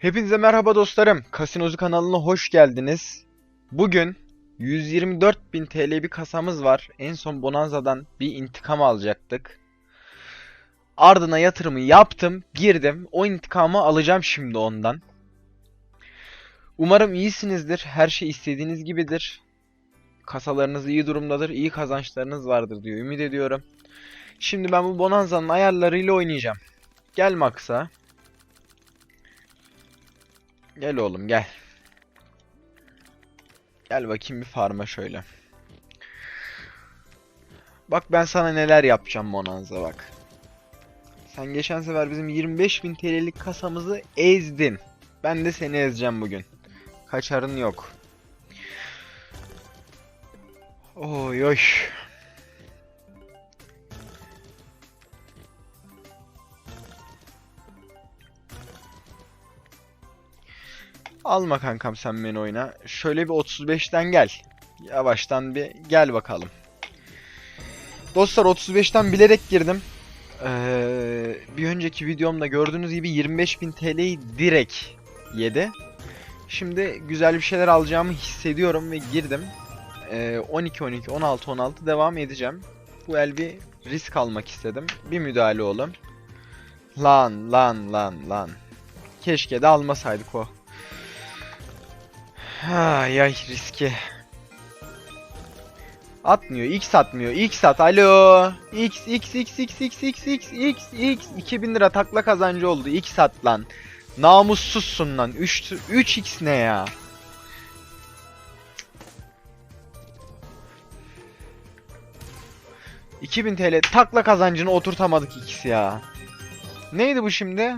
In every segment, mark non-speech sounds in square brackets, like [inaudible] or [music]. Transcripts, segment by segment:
Hepinize merhaba dostlarım. Kasinozu kanalına hoş geldiniz. Bugün 124.000 TL bir kasamız var. En son Bonanza'dan bir intikam alacaktık. Ardına yatırımı yaptım, girdim. O intikamı alacağım şimdi ondan. Umarım iyisinizdir. Her şey istediğiniz gibidir. Kasalarınız iyi durumdadır, iyi kazançlarınız vardır diyor. Ümit ediyorum. Şimdi ben bu Bonanza'nın ayarlarıyla oynayacağım. Gel Max'a. Gel oğlum gel. Gel bakayım bir farma şöyle. Bak ben sana neler yapacağım Bonanza bak. Sen geçen sefer bizim 25.000 TL'lik kasamızı ezdin. Ben de seni ezeceğim bugün. Kaçarın yok. Oy oy. Alma kankam sen beni oyna. Şöyle bir 35'ten gel. Yavaştan bir gel bakalım. Dostlar 35'ten bilerek girdim. Ee, bir önceki videomda gördüğünüz gibi 25.000 TL'yi direkt yedi. Şimdi güzel bir şeyler alacağımı hissediyorum ve girdim. Ee, 12 12 16 16 devam edeceğim. Bu el bir risk almak istedim. Bir müdahale oğlum. Lan lan lan lan. Keşke de almasaydık o. Ay ay riski. Atmıyor. X atmıyor. X at. Alo. X X X X X X X X X 2000 lira takla kazancı oldu. X at lan. Namussuzsun lan. 3 3x ne ya? ...2000 TL takla kazancını oturtamadık ikisi ya. Neydi bu şimdi?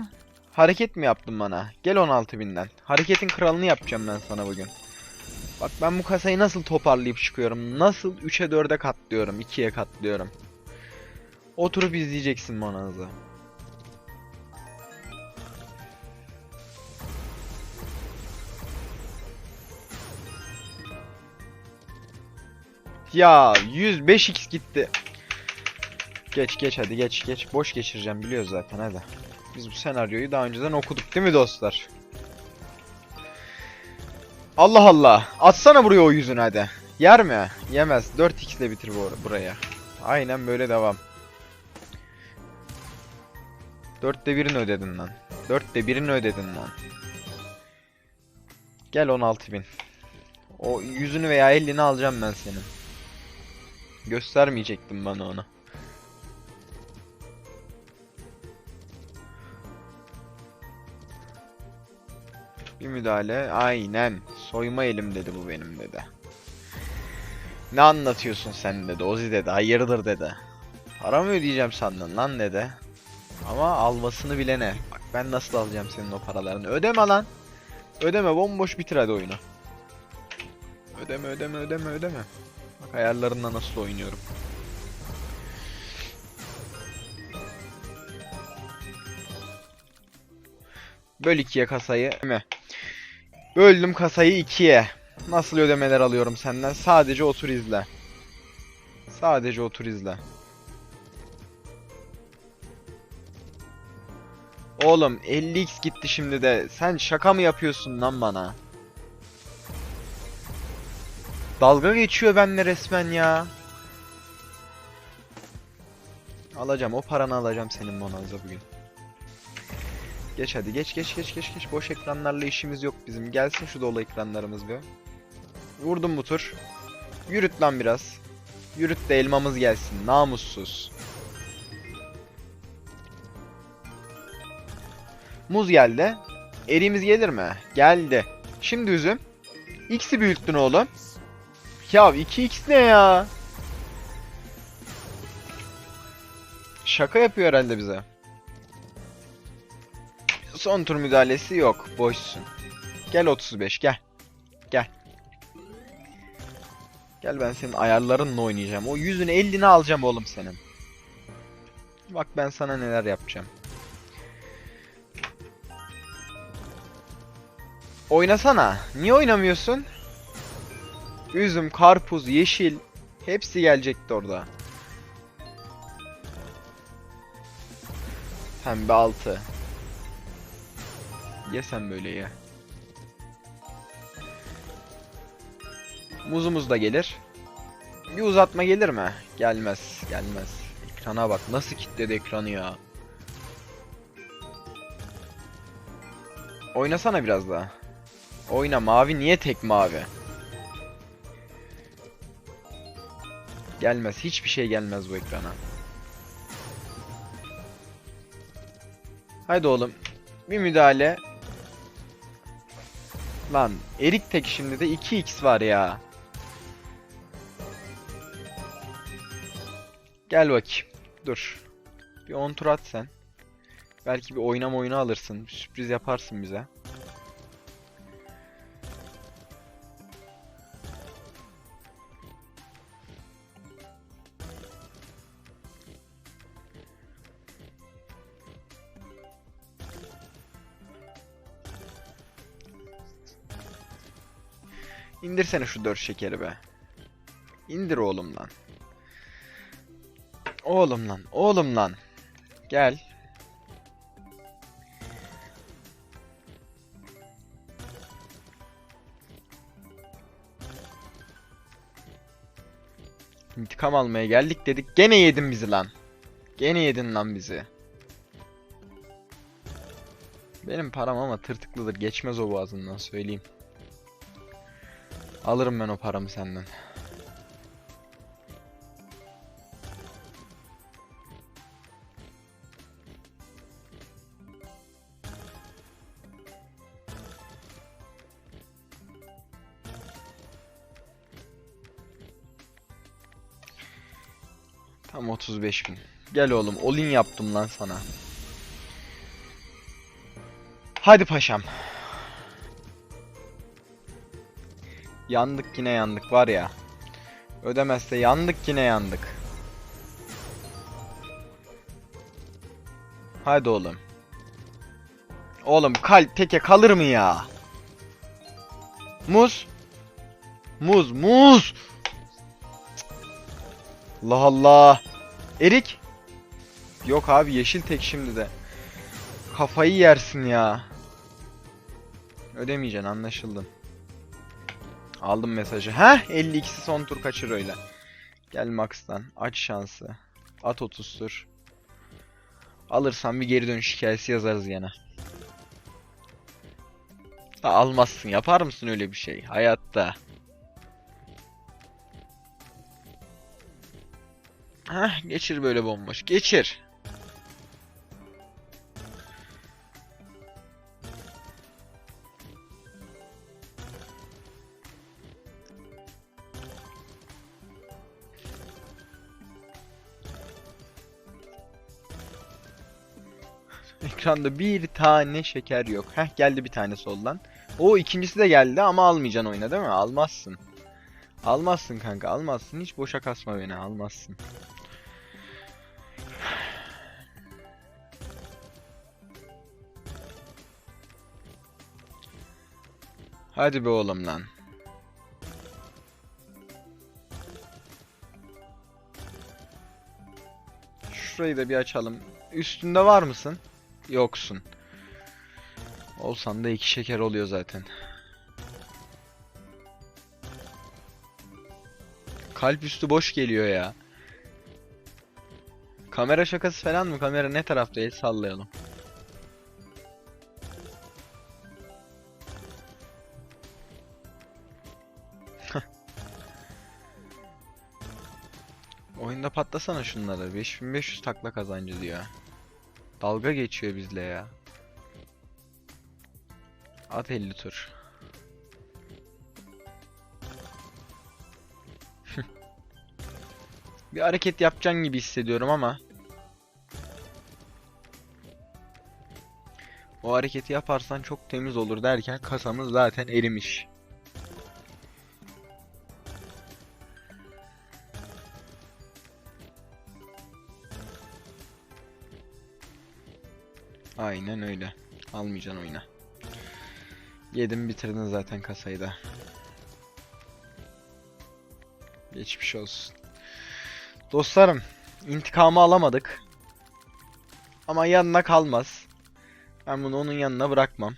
Hareket mi yaptın bana? Gel 16.000'den. Hareketin kralını yapacağım ben sana bugün. Bak ben bu kasayı nasıl toparlayıp çıkıyorum. Nasıl 3'e 4'e katlıyorum. 2'ye katlıyorum. Oturup izleyeceksin Monaz'ı. Ya 105x gitti. Geç geç hadi geç geç. Boş geçireceğim biliyoruz zaten hadi. Biz bu senaryoyu daha önceden okuduk değil mi dostlar? Allah Allah. Atsana buraya o yüzünü hadi. Yer mi? Yemez. 4x ile bitir bu buraya. Aynen böyle devam. 4'te 1'ini ödedin lan. 4'te 1'ini ödedin lan. Gel 16.000. O yüzünü veya 50'ni alacağım ben senin. Göstermeyecektim bana onu. Bir müdahale. Aynen. Soyma elim dedi bu benim dedi. Ne anlatıyorsun sen dedi. Ozi dedi. Hayırdır dedi. Para mı ödeyeceğim sandın lan dedi. Ama almasını bilene. Bak ben nasıl alacağım senin o paralarını. Ödeme lan. Ödeme bomboş bitir hadi oyunu. Ödeme ödeme ödeme ödeme. Bak ayarlarında nasıl oynuyorum. Böl ikiye kasayı. Mi? Böldüm kasayı ikiye. Nasıl ödemeler alıyorum senden? Sadece otur izle. Sadece otur izle. Oğlum 50x gitti şimdi de. Sen şaka mı yapıyorsun lan bana? Dalga geçiyor benimle resmen ya. Alacağım o paranı alacağım senin Monanza bugün. Geç hadi geç geç geç geç geç. Boş ekranlarla işimiz yok bizim. Gelsin şu dolu ekranlarımız bir. Vurdum bu tur. Yürüt lan biraz. Yürüt de elmamız gelsin. Namussuz. Muz geldi. Eriğimiz gelir mi? Geldi. Şimdi üzüm. X'i büyüttün oğlum. Ya 2x ne ya? Şaka yapıyor herhalde bize. Son tur müdahalesi yok. Boşsun. Gel 35 gel. Gel. Gel ben senin ayarlarınla oynayacağım. O yüzünü 50'ni alacağım oğlum senin. Bak ben sana neler yapacağım. Oynasana. Niye oynamıyorsun? Üzüm, karpuz, yeşil. Hepsi gelecekti orada. Pembe altı. Ye sen böyle ye. Muzumuz da gelir. Bir uzatma gelir mi? Gelmez. Gelmez. Ekrana bak. Nasıl kilitledi ekranı ya. Oynasana biraz daha. Oyna. Mavi niye tek mavi? Gelmez. Hiçbir şey gelmez bu ekrana. Haydi oğlum. Bir müdahale. Lan erik tek şimdi de 2x var ya. Gel bakayım. Dur. Bir 10 tur at sen. Belki bir oynama oyunu alırsın. Bir sürpriz yaparsın bize. İndirsene şu 4 şekeri be. İndir oğlum lan. Oğlum lan, oğlum lan. Gel. İntikam almaya geldik dedik. Gene yedin bizi lan. Gene yedin lan bizi. Benim param ama tırtıklıdır. Geçmez o boğazından söyleyeyim. Alırım ben o paramı senden. Tam 35 bin. Gel oğlum, olin yaptım lan sana. Hadi paşam. Yandık yine yandık var ya. Ödemezse yandık yine yandık. Hadi oğlum. Oğlum kalp teke kalır mı ya? Muz. Muz, muz. Allah Allah. Erik. Yok abi yeşil tek şimdi de. Kafayı yersin ya. Ödemeyeceksin anlaşıldı. Aldım mesajı. Heh 52'si son tur kaçır öyle. Gel Max'tan. Aç şansı. At 30 tur. Alırsan bir geri dönüş hikayesi yazarız gene. Ha, almazsın. Yapar mısın öyle bir şey? Hayatta. Heh geçir böyle bomboş. Geçir. [laughs] Ekranda bir tane şeker yok. Heh geldi bir tane soldan. O ikincisi de geldi ama almayacaksın oyuna değil mi? Almazsın. Almazsın kanka almazsın. Hiç boşa kasma beni almazsın. Hadi be oğlum lan. Şurayı da bir açalım. Üstünde var mısın? Yoksun. Olsan da iki şeker oluyor zaten. Kalp üstü boş geliyor ya. Kamera şakası falan mı? Kamera ne tarafta? El sallayalım. Oyunda patlasana şunları. 5500 takla kazancı diyor. Dalga geçiyor bizle ya. At 50 tur. [laughs] Bir hareket yapacaksın gibi hissediyorum ama. O hareketi yaparsan çok temiz olur derken kasamız zaten erimiş. Aynen öyle. Almayacaksın oyuna. Yedim bitirdin zaten kasayı da. Geçmiş olsun. Dostlarım, intikamı alamadık. Ama yanına kalmaz. Ben bunu onun yanına bırakmam.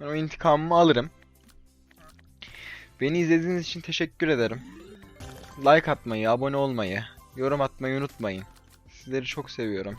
Ben o intikamımı alırım. Beni izlediğiniz için teşekkür ederim. Like atmayı, abone olmayı, yorum atmayı unutmayın. Sizleri çok seviyorum.